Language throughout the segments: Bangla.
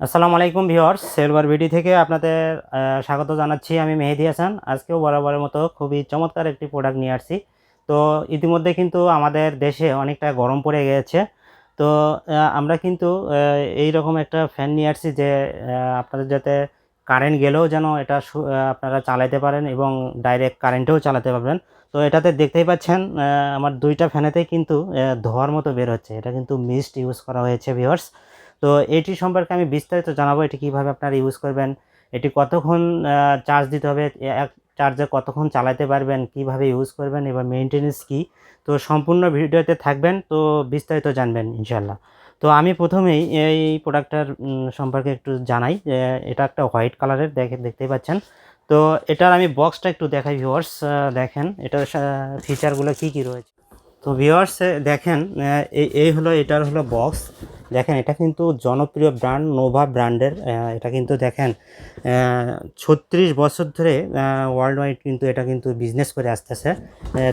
আসসালামু আলাইকুম ভিউয়ার্স সেলভার ভিডি থেকে আপনাদের স্বাগত জানাচ্ছি আমি মেহেদি হাসান। আজকেও বরাবরের মতো খুবই চমৎকার একটি প্রোডাক্ট নিয়ে আসছি। তো ইতিমধ্যে কিন্তু আমাদের দেশে অনেকটা গরম পড়ে গিয়েছে তো আমরা কিন্তু এই রকম একটা ফ্যান নিয়ে আসছি যে আপনাদের যাতে কারেন্ট গেলেও যেন এটা আপনারা চালাতে পারেন এবং ডাইরেক্ট কারেন্টেও চালাতে পারবেন। তো এটাতে দেখতেই পাচ্ছেন আমার দুইটা ফ্যানেতেই কিন্তু ধোয়ার মতো বের হচ্ছে। এটা কিন্তু মিস্ট ইউজ করা হয়েছে ভিউয়ার্স। তো এটি সম্পর্কে আমি বিস্তারিত জানাব, এটি কীভাবে আপনারা ইউজ করবেন, এটি কতক্ষণ চার্জ দিতে হবে এক চার্জে কতক্ষণ চালাতে পারবেন, কীভাবে ইউজ করবেন এবার মেনটেনেন্স কি? তো সম্পূর্ণ ভিডিওতে থাকবেন, তো বিস্তারিত জানবেন ইনশাল্লাহ তো আমি প্রথমেই এই প্রোডাক্টটার সম্পর্কে একটু জানাই এটা একটা হোয়াইট কালারের দেখে, দেখতেই পাচ্ছেন। তো এটার আমি বক্সটা একটু দেখাই ভিউয়ার্স দেখেন, এটার ফিচারগুলো কি কি রয়েছে? তো ভিওয়ার্স দেখেন এই এই হলো, এটার হলো বক্স দেখেন, এটা কিন্তু জনপ্রিয় ব্র্যান্ড নোভা ব্র্যান্ডের এটা কিন্তু দেখেন ছত্রিশ বছর ধরে ওয়ার্ল্ড ওয়াইড কিন্তু এটা কিন্তু বিজনেস করে আসতেছে।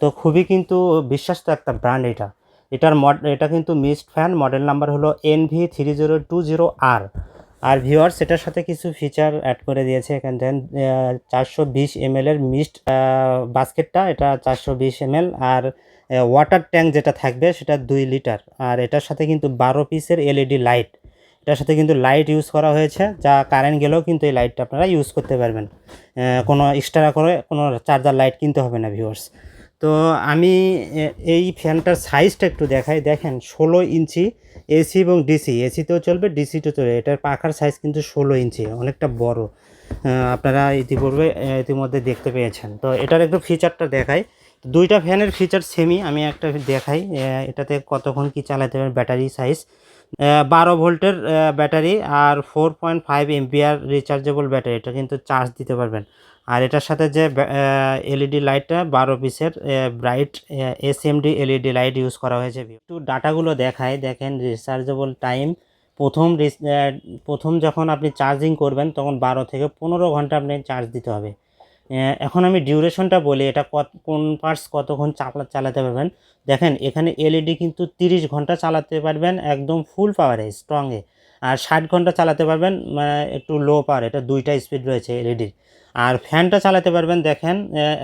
তো খুবই কিন্তু বিশ্বাস্ত একটা ব্র্যান্ড এটা। এটার মড এটা কিন্তু মিস্ট ফ্যান মডেল নাম্বার হলো N V three zero two zero আর আর ভিওয়ার্স এটার সাথে কিছু ফিচার অ্যাড করে দিয়েছে। এখান দেন চারশো বিশ এম এর মিস্ট বাস্কেটটা এটা চারশো বিশ এম আর ওয়াটার ট্যাঙ্ক যেটা থাকবে সেটা দুই লিটার আর এটার সাথে কিন্তু বারো পিসের এলইডি লাইট এটার সাথে কিন্তু লাইট ইউজ করা হয়েছে, যা কারেন্ট গেলেও কিন্তু এই লাইটটা আপনারা ইউজ করতে পারবেন। কোনো এক্সট্রা করে কোনো চার্জার লাইট কিনতে হবে না ভিউয়ার্স তো আমি এই ফ্যানটার সাইজটা একটু দেখাই। দেখেন, ষোলো ইঞ্চি এসি এবং ডিসি এসিতেও চলবে ডিসিতেও চলবে। এটার পাখার সাইজ কিন্তু ষোলো ইঞ্চি, অনেকটা বড়। আপনারা ইতিপূর্বে ইতিমধ্যে দেখতে পেয়েছেন। তো এটার একটু ফিচারটা দেখাই। দুইটা ফ্যানের ফিচার সেমই আমি একটা দেখাই এটাতে কতক্ষণ কি চালাতে পারবেন ব্যাটারি সাইজ বারো ভোল্টের ব্যাটারি আর four point five ampere rechargeable battery এটা কিন্তু চার্জ দিতে পারবেন। আর এটার সাথে যে এলইডি লাইটটা বারো পিসের bright SMD LED light use করা হয়েছে। একটু ডাটাগুলো দেখায় দেখেন রিচার্জেবল টাইম প্রথম প্রথম যখন আপনি চার্জিং করবেন, তখন বারো থেকে পনেরো ঘণ্টা আপনি চার্জ দিতে হবে। এখন আমি ডিউরেশনটা বলি, এটা কত, কোন পার্টস কতক্ষণ চালা চালাতে পারবেন। দেখেন, এখানে এলইডি কিন্তু তিরিশ ঘণ্টা চালাতে পারবেন, একদম ফুল পাওয়ারে স্ট্রংয়ে আর ষাট ঘণ্টা চালাতে পারবেন মানে একটু লো পাওয়ার এটা দুইটা স্পিড রয়েছে এলইডির আর ফ্যানটা চালাতে পারবেন, দেখেন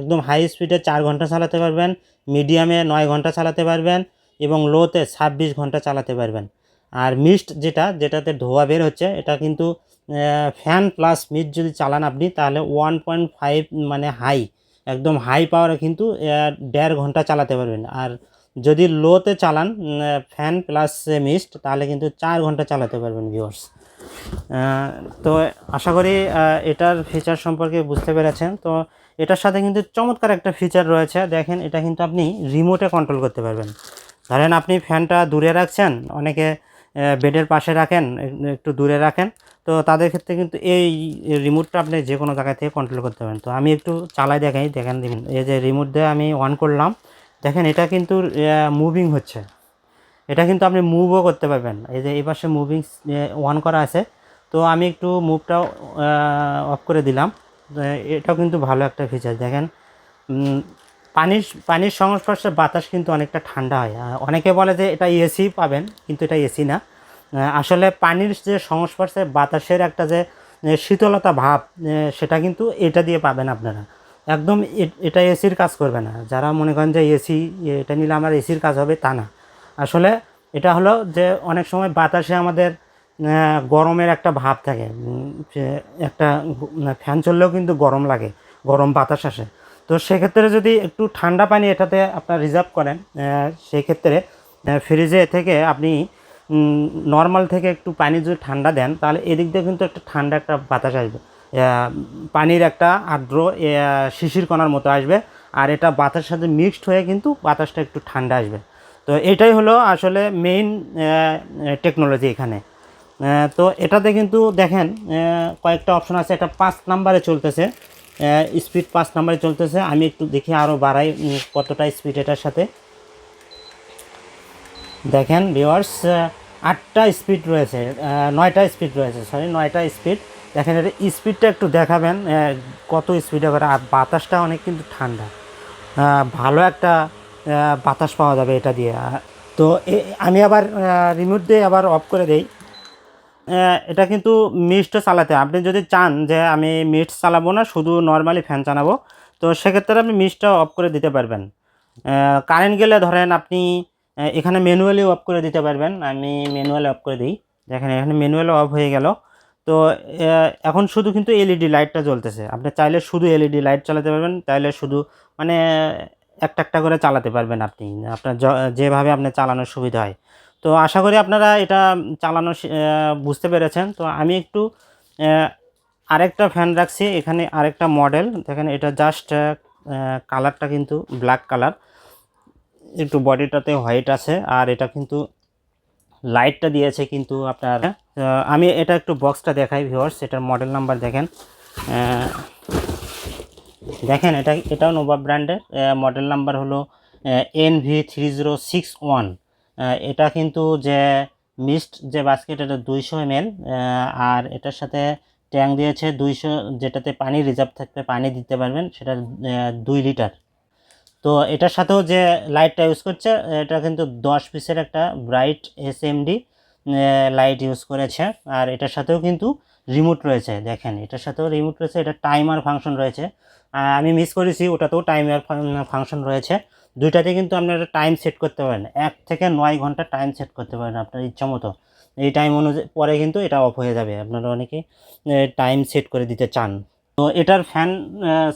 একদম হাই স্পিডে চার ঘণ্টা চালাতে পারবেন মিডিয়ামে নয় ঘণ্টা চালাতে পারবেন, এবং লোতে ছাব্বিশ ঘণ্টা চালাতে পারবেন। আর মিস্ট যেটা, যেটাতে ধোয়া বের হচ্ছে, এটা কিন্তু ফ্যান প্লাস মিস্ট যদি চালান আপনি, তাহলে ওয়ান পয়েন্ট ফাইভ মানে হাই একদম হাই পাওয়ারে কিন্তু দেড় ঘণ্টা চালাতে পারবেন। আর যদি লোতে চালান ফ্যান প্লাস মিস্ট তাহলে কিন্তু চার ঘণ্টা চালাতে পারবেন ভিওর্স তো আশা করি এটার ফিচার সম্পর্কে বুঝতে পেরেছেন। তো এটার সাথে কিন্তু চমৎকার একটা ফিচার রয়েছে। দেখেন, এটা কিন্তু আপনি রিমোটে কন্ট্রোল করতে পারবেন। ধরেন আপনি ফ্যানটা দূরে রাখছেন, অনেকে বেডের পাশে রাখেন একটু দূরে রাখেন। তো তাদের ক্ষেত্রে কিন্তু এই রিমোটটা আপনি যে কোনো জায়গা থেকে কন্ট্রোল করতে পারেন। তো আমি একটু চালাই দেখাই, দেখেন, দেখুন। এই যে রিমোট দিয়ে আমি অন করলাম, দেখেন এটা কিন্তু মুভিং হচ্ছে। এটা কিন্তু আপনি মুভও করতে পারবেন। এই যে এই পাশে মুভিং অন করা আছে। তো আমি একটু মুভটাও অফ করে দিলাম। এটাও কিন্তু ভালো একটা ফিচার দেখেন। পানির পানির সংস্পর্শে বাতাস কিন্তু অনেকটা ঠান্ডা হয়। অনেকে বলে যে এটা এসি পাবেন, কিন্তু এটা এসি না। আসলে পানির যে সংস্পর্শে বাতাসের একটা যে শীতলতা ভাব সেটা কিন্তু এটা দিয়ে পাবেন আপনারা। একদম এটা এসির কাজ করবে না। যারা মনে করেন যে এসি এটা নিলে আমার এসির কাজ হবে, তা না। আসলে এটা হলো যে অনেক সময় বাতাসে আমাদের গরমের একটা ভাব থাকে। একটা ফ্যান চললেও কিন্তু গরম লাগে, গরম বাতাস আসে। তো সেক্ষেত্রে যদি একটু ঠান্ডা পানি এটাতে আপনার রিজার্ভ করেন সেক্ষেত্রে ফ্রিজে থেকে আপনি নর্মাল থেকে একটু পানি যদি ঠান্ডা দেন, তাহলে এদিক দিয়ে কিন্তু একটা ঠান্ডা একটা বাতাস আসবে। পানির একটা আর্দ্র শিশির কণার মতো আসবে আর এটা বাতাসের সাথে মিক্সড হয়ে কিন্তু বাতাসটা একটু ঠান্ডা আসবে। তো এটাই হলো আসলে মেইন টেকনোলজি এখানে। তো এটাতে কিন্তু দেখেন কয়েকটা অপশন আছে। এটা পাঁচ নাম্বারে চলতেছে। স্পিড পাঁচ নাম্বারে চলতেছে। আমি একটু দেখি আরও বাড়াই কতটা স্পিড এটার সাথে। দেখেন ভিওয়ার্স আটটা স্পিড রয়েছে নয়টা স্পিড রয়েছে সরি নয়টা স্পিড দেখেন এটা স্পিডটা একটু দেখাবেন কত স্পিডে করে। আর বাতাসটা অনেক কিন্তু ঠান্ডা। ভালো একটা বাতাস পাওয়া যাবে এটা দিয়ে। তো আমি আবার রিমোট দিয়ে আবার অফ করে দেই। এটা কিন্তু মিস্টও চালাতে আপনি যদি চান যে আমি মিস্ট চালাবো না, শুধু নর্মালি ফ্যান চালাবো, তো সেক্ষেত্রে আপনি মিস্টটা অফ করে দিতে পারবেন। কারেন্ট গেলে ধরেন আপনি এখানে ম্যানুয়ালি অফ করে দিতে পারবেন। আমি ম্যানুয়ালি অফ করে দিই। দেখেন, এখানে ম্যানুয়ালি অফ হয়ে গেল। তো এখন শুধু কিন্তু এলইডি লাইটটা জ্বলতেছে। আপনি চাইলে শুধু এলইডি লাইট চালাতে পারবেন, চাইলে শুধু মানে একটা একটা করে চালাতে পারবেন আপনি। আপনার যেভাবে আপনার চালানোর সুবিধা হয়। তো আশা করি আপনারা এটা চালানো বুঝতে পেরেছেন। তো আমি একটু আরেকটা ফ্যান রাখছি। এখানে আরেকটা মডেল দেখেন, এটা জাস্ট কালারটা কিন্তু ব্ল্যাক কালার একটু বডিটাতে হোয়াইট আছে, আর এটা কিন্তু লাইটটা দিয়েছে কিন্তু আপনার আমি এটা একটু বক্সটা দেখাই ভিউয়ার্স এটার মডেল নাম্বার দেখেন। দেখেন, এটা, এটাও নোভা ব্র্যান্ডের মডেল নাম্বার হলো N V three zero six one এটা কিন্তু যে মিস্ট যে বাস্কেট এটা দুইশো এম আর এটার সাথে ট্যাঙ্ক দিয়েছে দুইশো, যেটাতে পানি রিজার্ভ থাকবে, পানি দিতে পারবেন, সেটা দুই লিটার। তো এটার সাথেও যে লাইটটা ইউজ করছে, এটা কিন্তু দশ পিসের একটা ব্রাইট এস লাইট ইউজ করেছে। আর এটার সাথেও কিন্তু রিমোট রয়েছে, দেখেন, এটার সাথেও রিমোট রয়েছে, এটা টাইমার ফাংশন রয়েছে। আমি মিস করেছি, ওটাতেও টাইমার ফাংশন রয়েছে। দুইটাতে কিন্তু আপনারা টাইম সেট করতে পারেন। এক থেকে নয় ঘণ্টা টাইম সেট করতে পারেন আপনার ইচ্ছা মতো। এই টাইম অনুযায়ী পরে কিন্তু এটা অফ হয়ে যাবে। আপনারা অনেকে টাইম সেট করে দিতে চান। তো এটার ফ্যান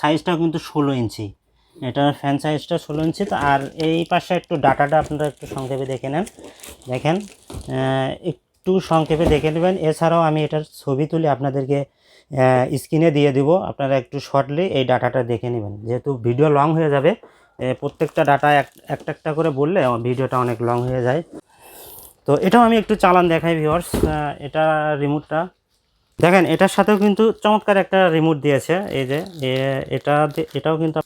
সাইজটাও কিন্তু ষোলো ইঞ্চি। এটার ফ্যান সাইজটা ষোলো ইঞ্চি। তো আর এই পাশে একটু ডাটাটা আপনারা একটু সংক্ষেপে দেখে নেন। দেখেন একটু সংক্ষেপে দেখে নেবেন। এছাড়াও আমি এটার ছবি তুলে আপনাদেরকে স্ক্রিনে দিয়ে দিব। আপনারা একটু শর্টলি এই ডাটাটা দেখে নেবেন। যেহেতু ভিডিও লং হয়ে যাবে প্রত্যেকটা ডাটা একটা একটা করে বললে ভিডিওটা অনেক লং হয়ে যায়। তো এটাও আমি একটু চালান দেখাই ভিওর্স এটা রিমোটটা দেখেন, এটার সাথেও কিন্তু চমৎকার একটা রিমোট দিয়েছে। এই যে এটা এটাও কিন্তু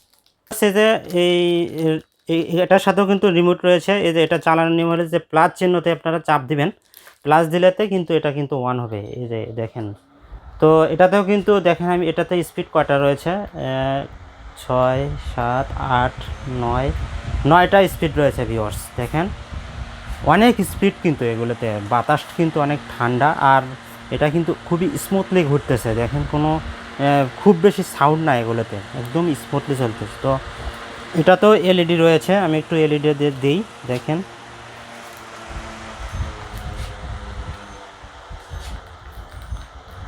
আছে যে, এই এটার সাথেও কিন্তু রিমোট রয়েছে। এই যে, এটা চালানোর নিয়ম হলে যে প্লাস চিহ্নতে আপনারা চাপ দিবেন প্লাস দিলেতে কিন্তু এটা কিন্তু ওয়ান হবে। এই যে, দেখেন। তো এটাতেও কিন্তু, দেখেন আমি, এটাতে স্পিড কয়টা রয়েছে? ছয়, সাত, আট, নয়, নয়টা স্পিড রয়েছে ভিওর্স দেখেন। অনেক স্পিড কিন্তু এগুলোতে, বাতাস কিন্তু অনেক ঠান্ডা আর এটা কিন্তু খুবই স্মুথলি ঘুরতেছে, দেখেন কোনো খুব বেশি সাউন্ড না এগুলোতে, একদম স্মুথলি চলতেছে। তো এটা তো এলইডি রয়েছে, আমি একটু এলইডি দিই, দেখেন।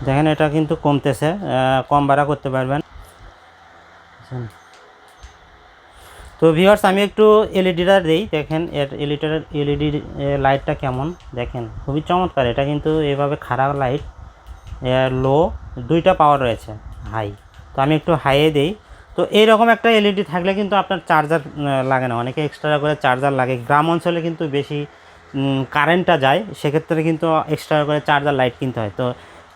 দেখেন এটা কিন্তু কমতেছে কম বাড়া করতে পারবেন। তো ভিউয়ার্স আমি একটু এলইডিটা দিই। দেখেন, এর এলইডির এলইডি লাইটটা কেমন? দেখেন, খুবই চমৎকার। এটা কিন্তু এভাবে খারাপ লাইট লো দুইটা পাওয়ার রয়েছে হাই তো আমি একটু হাইয়ে দিই। তো এইরকম একটা এলইডি থাকলে কিন্তু আপনার চার্জার লাগে না। অনেকে এক্সট্রা করে চার্জার লাগে। গ্রাম অঞ্চলে কিন্তু বেশি কারেন্টটা যায়। সেক্ষেত্রে কিন্তু এক্সট্রা করে চার্জার লাইট কিনতে হয়। তো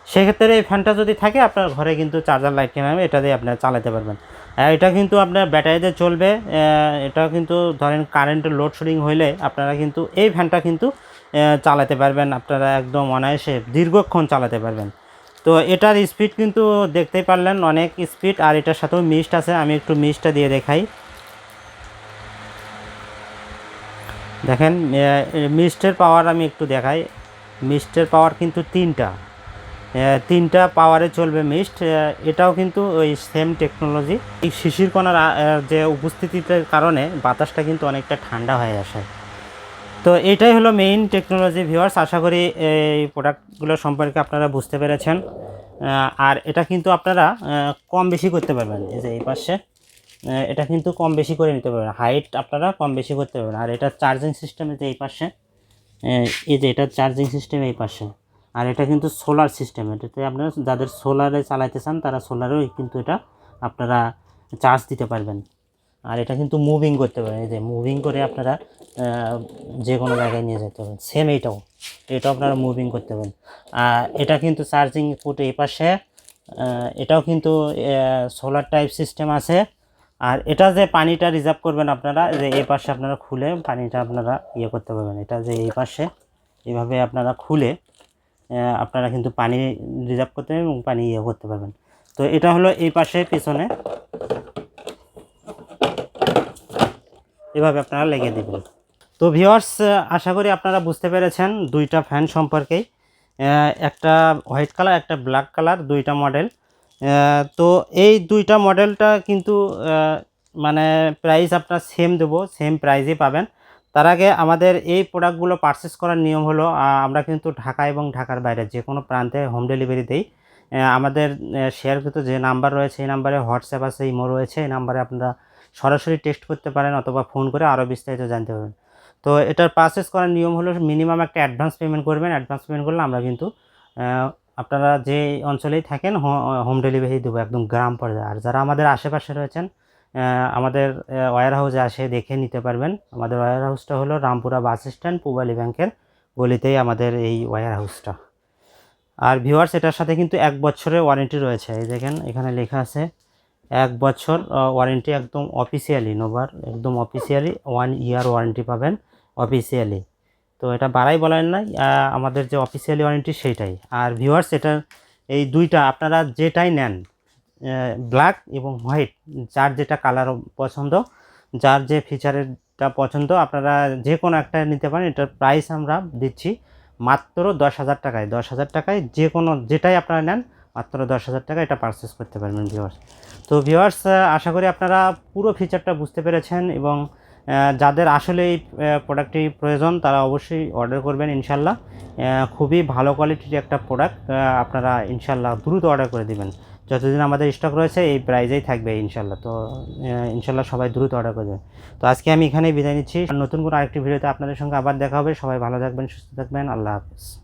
সেক্ষেত্রে এই ফ্যানটা যদি থাকে, আপনার ঘরে কিন্তু চার্জার লাইট কেনা এটা দিয়ে আপনারা চালাতে পারবেন। এটা কিন্তু আপনার ব্যাটারিতে চলবে এটা কিন্তু ধরেন কারেন্টের লোডশেডিং হইলে আপনারা কিন্তু এই ফ্যানটা কিন্তু চালাতে পারবেন, আপনারা একদম অনায়াসে দীর্ঘক্ষণ চালাতে পারবেন। তো এটার স্পিড কিন্তু দেখতেই পারলেন, অনেক স্পিড আর এটার সাথেও মিস্ট আছে, আমি একটু মিস্টটা দিয়ে দেখাই। দেখেন মিস্টের পাওয়ার আমি একটু দেখাই মিস্টের পাওয়ার কিন্তু তিনটা। তিনটা পাওয়ারে চলবে মিস্ট এটাও কিন্তু ওই সেম টেকনোলজি এই শিশির কণার যে উপস্থিতির কারণে বাতাসটা কিন্তু অনেকটা ঠান্ডা হয়ে আসে। তো এটাই হলো মেইন টেকনোলজি ভিউয়ার্স আশা করি এই প্রোডাক্টগুলো সম্পর্কে আপনারা বুঝতে পেরেছেন। আর এটা কিন্তু আপনারা কম বেশি করতে পারবেন। এই যে এই পাশে এটা কিন্তু কম বেশি করে নিতে পারবেন। হাইট আপনারা কম বেশি করতে পারবেন। আর এটা চার্জিং সিস্টেম যে এই পাশে এই যে এটা চার্জিং সিস্টেম এই পাশে। আর এটা কিন্তু সোলার সিস্টেম এটাতে আপনারা যাদের সোলারে চালাইতে চান, তারা সোলারেও কিন্তু এটা আপনারা চার্জ দিতে পারবেন। আর এটা কিন্তু মুভিং করতে পারেন, এই যে মুভিং করে আপনারা যে কোনো জায়গায় নিয়ে যেতে পারেন। সেম এইটাও এটাও আপনারা মুভিং করতে পারেন। আর এটা কিন্তু চার্জিং পুট এই পাশে এটাও কিন্তু সোলার টাইপ সিস্টেম আছে। আর এটা যে পানিটা রিজার্ভ করবেন আপনারা যে এই পাশে আপনারা খুলে পানিটা আপনারা ইয়ে করতে পারবেন। এটা যে এই পাশে এভাবে আপনারা খুলে আপনারা কিন্তু পানি রিজার্ভ করতে পারবেন এবং পানি ইয়ে করতে পারবেন। তো এটা হলো এই পাশে পিছনে। এভাবে আপনারা লেগে দেবেন। তো ভিওয়ার্স আশা করি আপনারা বুঝতে পেরেছেন দুইটা ফ্যান সম্পর্কেই। একটা হোয়াইট কালার একটা ব্ল্যাক কালার দুইটা মডেল তো এই দুইটা মডেলটা কিন্তু মানে প্রাইস আপনার সেম দেবো সেম প্রাইসই পাবেন। তার আগে আমাদের এই প্রোডাক্টগুলো পারচেস করার নিয়ম হলো আমরা কিন্তু ঢাকা এবং ঢাকার বাইরে যে কোনো প্রান্তে হোম ডেলিভারি দিই। আমাদের শেয়ারকৃত যে নাম্বার রয়েছে এই নাম্বারে হোয়াটসঅ্যাপ আছে ইমো রয়েছে, এই নাম্বারে আপনারা সরাসরি টেক্সট করতে পারেন অথবা ফোন করে আরও বিস্তারিত জানতে পারবেন। তো এটার পারচেস করার নিয়ম হলো মিনিমাম একটা অ্যাডভান্স পেমেন্ট করবেন। অ্যাডভান্স পেমেন্ট করলে আমরা কিন্তু আপনারা যে অঞ্চলেই থাকেন হোম ডেলিভারি দেবো, একদম গ্রাম পর্যায়ে। আর যারা আমাদের আশেপাশে রয়েছেন আমাদের ওয়ার হাউসে আসে, দেখে নিতে পারবেন। আমাদের ওয়ার হাউসটা হলো রামপুরা বাস স্ট্যান্ড, পূবালী ব্যাংকের গলিতেই আমাদের এই ওয়ার হাউসটা আর ভিউয়ার্স এটার সাথে কিন্তু এক বছরের ওয়ারেন্টি রয়েছে। এই দেখেন, এখানে লেখা আছে, এক বছর ওয়ারেন্টি একদম অফিসিয়ালি নোভার একদম অফিসিয়ালি ওয়ান ইয়ার ওয়ারেন্টি পাবেন অফিসিয়ালি তো এটা বাড়াই বলেন নাই আমাদের যে অফিসিয়ালি ওয়ারেন্টি সেইটাই। আর ভিউয়ার্স এটার এই দুইটা, আপনারা যেটাই নেন ব্ল্যাক এবং হোয়াইট যার যেটা কালার পছন্দ, যার যে ফিচারেরটা পছন্দ, আপনারা যে কোনো একটা নিতে পারেন, এটার প্রাইস আমরা দিচ্ছি মাত্র দশ হাজার টাকায়। দশ হাজার টাকায় যে কোনো যেটাই আপনারা নেন, মাত্র দশ হাজার টাকা এটা পারচেস করতে পারবেন ভিওয়ার্স তো ভিওয়ার্স আশা করি আপনারা পুরো ফিচারটা বুঝতে পেরেছেন এবং যাদের আসলে এই প্রোডাক্টটি প্রয়োজন, তারা অবশ্যই অর্ডার করবেন, ইনশাল্লাহ। খুবই ভালো কোয়ালিটির একটা প্রোডাক্ট আপনারা ইনশাল্লাহ দ্রুত অর্ডার করে দিবেন। যতদিন আমাদের স্টক রয়েছে, এই প্রাইজেই থাকবে ইনশাল্লাহ। তো ইনশাল্লাহ সবাই দ্রুত অর্ডার করে তো আজকে আমি এখানেই বিদায় নিচ্ছি। নতুন কোনো আরেকটি ভিডিওতে আপনাদের সঙ্গে আবার দেখা হবে। সবাই ভালো থাকবেন, সুস্থ থাকবেন। আল্লাহ হাফিজ।